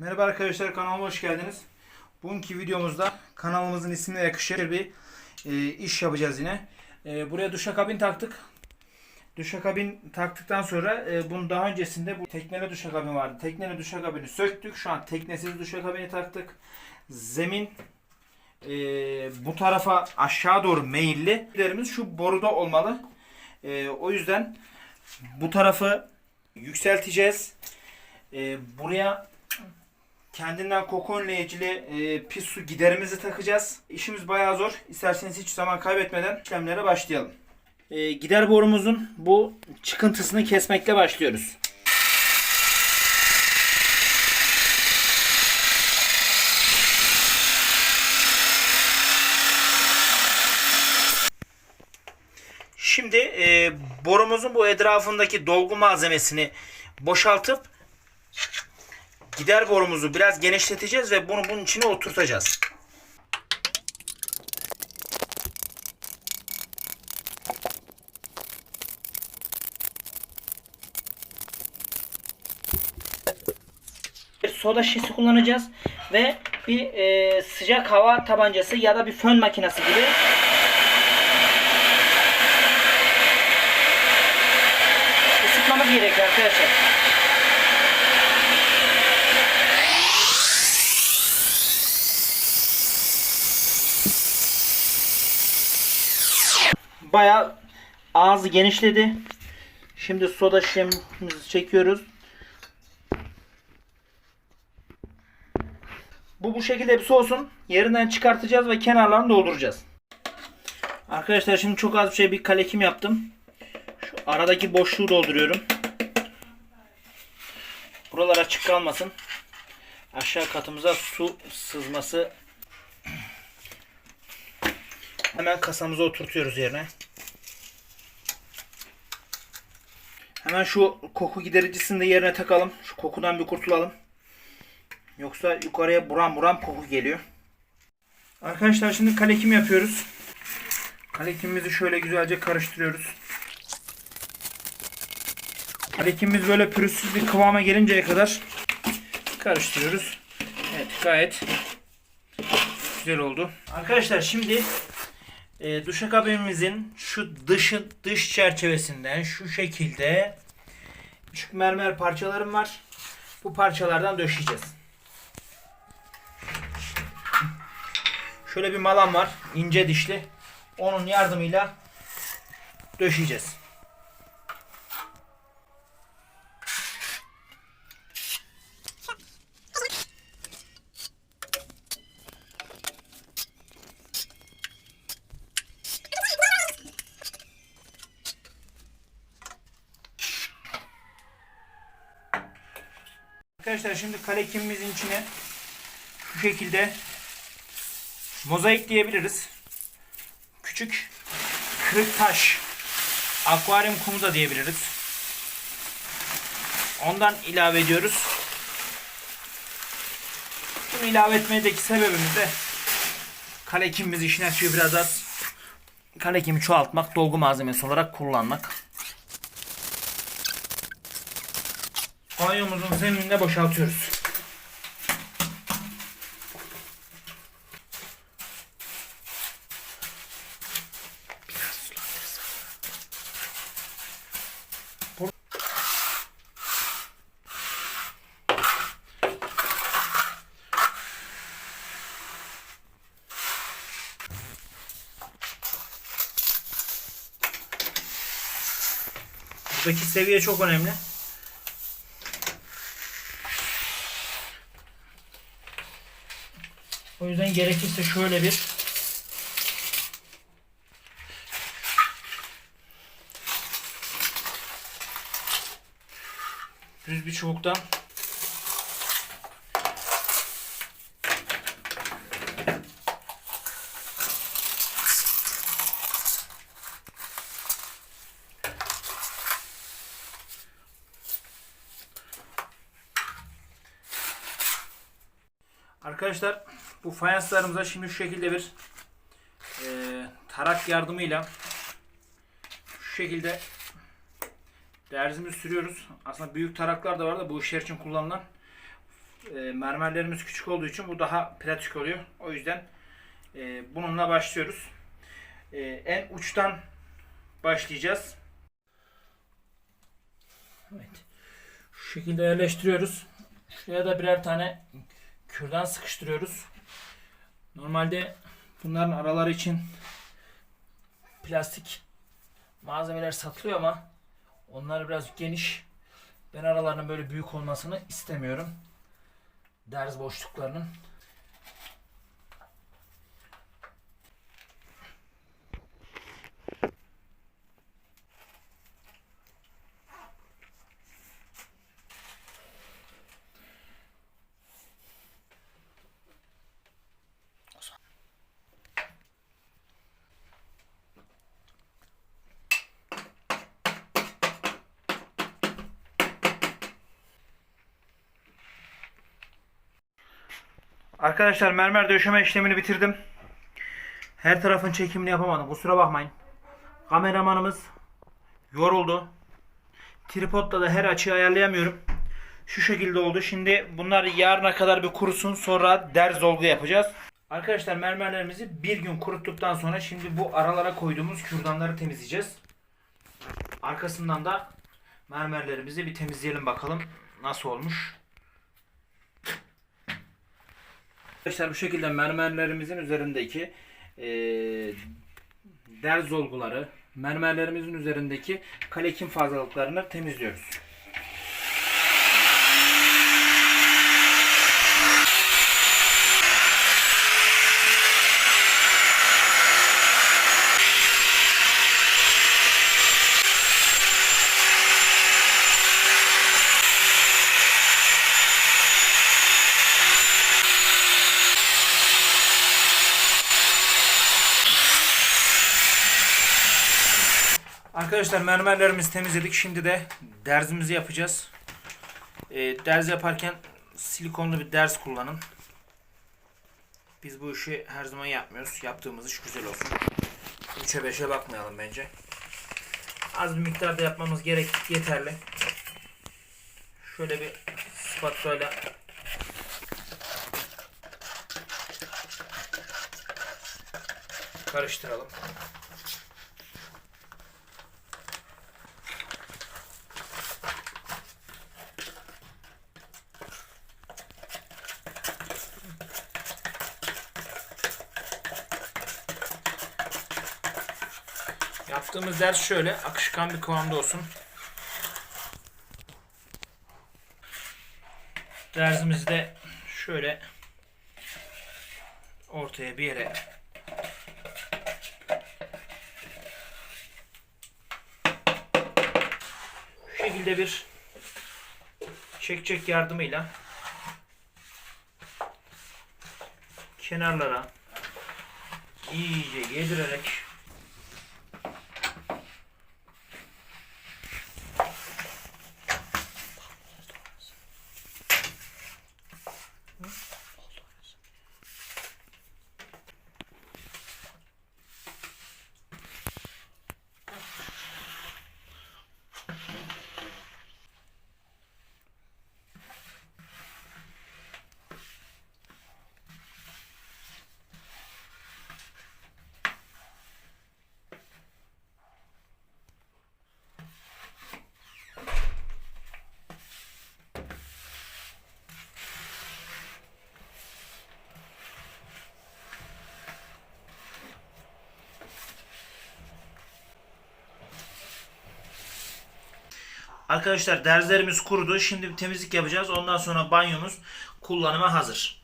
Merhaba arkadaşlar kanalıma hoş geldiniz. Bugünkü videomuzda kanalımızın ismine yakışır bir e, iş yapacağız yine. E, buraya duşakabin taktık. Duşakabin taktıktan sonra e, bunun daha öncesinde bu tekneli duşakabin vardı. Tekneli duşakabini söktük. Şu an teknesiz duşakabini taktık. Zemin e, bu tarafa aşağı doğru meyilli. Yerimiz şu boruda olmalı. E, o yüzden bu tarafı yükselteceğiz. E, buraya kendinden koku önleyicili e, pis su giderimizi takacağız. İşimiz bayağı zor. İsterseniz hiç zaman kaybetmeden işlemlere başlayalım. E, gider borumuzun bu çıkıntısını kesmekle başlıyoruz. Şimdi e, borumuzun bu etrafındaki dolgu malzemesini boşaltıp gider borumuzu biraz genişleteceğiz ve bunu bunun içine oturtacağız. Bir soda şişesi kullanacağız ve bir e, sıcak hava tabancası ya da bir fön makinesi gibi ısıtmamız gerekiyor arkadaşlar. Bayağı ağzı genişledi. Şimdi soda şişemizi çekiyoruz. Bu bu şekilde bir soğusun. Yerinden çıkartacağız ve kenarlarını dolduracağız. Arkadaşlar şimdi çok az bir şey bir kalekim yaptım. Şu aradaki boşluğu dolduruyorum. Buralar açık kalmasın. Aşağı katımıza su sızması Hemen kasamıza oturtuyoruz yerine. Hemen şu koku gidericisini de yerine takalım. Şu kokudan bir kurtulalım. Yoksa yukarıya buram buram koku geliyor. Arkadaşlar şimdi kalekim yapıyoruz. Kalekimimizi şöyle güzelce karıştırıyoruz. Kalekimimiz böyle pürüzsüz bir kıvama gelinceye kadar karıştırıyoruz. Evet gayet güzel oldu. Arkadaşlar şimdi e, duşakabinimizin şu dışın dış çerçevesinden şu şekilde küçük mermer parçalarım var. Bu parçalardan döşeyeceğiz. Şöyle bir malam var. ince dişli. Onun yardımıyla döşeyeceğiz. Arkadaşlar şimdi kalekimimizin içine şu şekilde mozaik diyebiliriz. Küçük kırık taş akvaryum kumu da diyebiliriz. Ondan ilave ediyoruz. Bunu ilave etmedeki sebebimiz de kalekimimiz işini açıyor biraz az. Kalekimi çoğaltmak, dolgu malzemesi olarak kullanmak. Banyomuzun zeminine boşaltıyoruz. Buradaki seviye çok önemli. O yüzden gerekirse şöyle bir düz bir çubuktan Arkadaşlar bu fayanslarımıza şimdi şu şekilde bir e, tarak yardımıyla şu şekilde derzimizi sürüyoruz. Aslında büyük taraklar da var da bu işler için kullanılan e, mermerlerimiz küçük olduğu için bu daha pratik oluyor. O yüzden e, bununla başlıyoruz. E, en uçtan başlayacağız. Evet. Şu şekilde yerleştiriyoruz. Şuraya da birer tane kürdan sıkıştırıyoruz. Normalde bunların araları için plastik malzemeler satılıyor ama onlar biraz geniş. Ben aralarının böyle büyük olmasını istemiyorum. Derz boşluklarının. Arkadaşlar mermer döşeme işlemini bitirdim. Her tarafın çekimini yapamadım. Kusura bakmayın. Kameramanımız yoruldu. Tripodla da her açıyı ayarlayamıyorum. Şu şekilde oldu. Şimdi bunlar yarına kadar bir kurusun. Sonra derz olgu yapacağız. Arkadaşlar mermerlerimizi bir gün kuruttuktan sonra şimdi bu aralara koyduğumuz kürdanları temizleyeceğiz. Arkasından da mermerlerimizi bir temizleyelim bakalım nasıl olmuş. Arkadaşlar bu şekilde mermerlerimizin üzerindeki eee derz olguları, mermerlerimizin üzerindeki kalekim fazlalıklarını temizliyoruz. Arkadaşlar mermerlerimizi temizledik. Şimdi de derzimizi yapacağız. Ee, derz yaparken silikonlu bir derz kullanın. Biz bu işi her zaman yapmıyoruz. Yaptığımız iş güzel olsun. 3'e 5'e bakmayalım bence. Az bir miktarda yapmamız gerek yeterli. Şöyle bir spatula karıştıralım. Yaptığımız ders şöyle akışkan bir kıvamda olsun. Dersimizi de şöyle ortaya bir yere şu şekilde bir çek yardımıyla kenarlara iyice yedirerek Arkadaşlar derzlerimiz kurudu. Şimdi bir temizlik yapacağız. Ondan sonra banyomuz kullanıma hazır.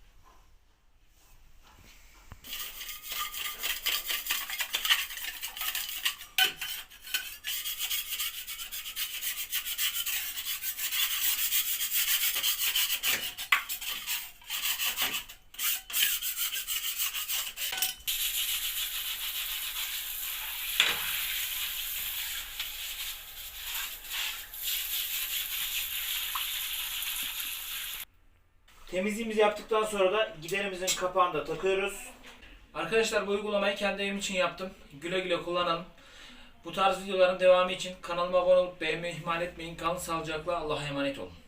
Temizliğimizi yaptıktan sonra da giderimizin kapağını da takıyoruz. Arkadaşlar bu uygulamayı kendi evim için yaptım. Güle güle kullanalım. Bu tarz videoların devamı için kanalıma abone olup beğenmeyi ihmal etmeyin. Kalın sağlıcakla Allah'a emanet olun.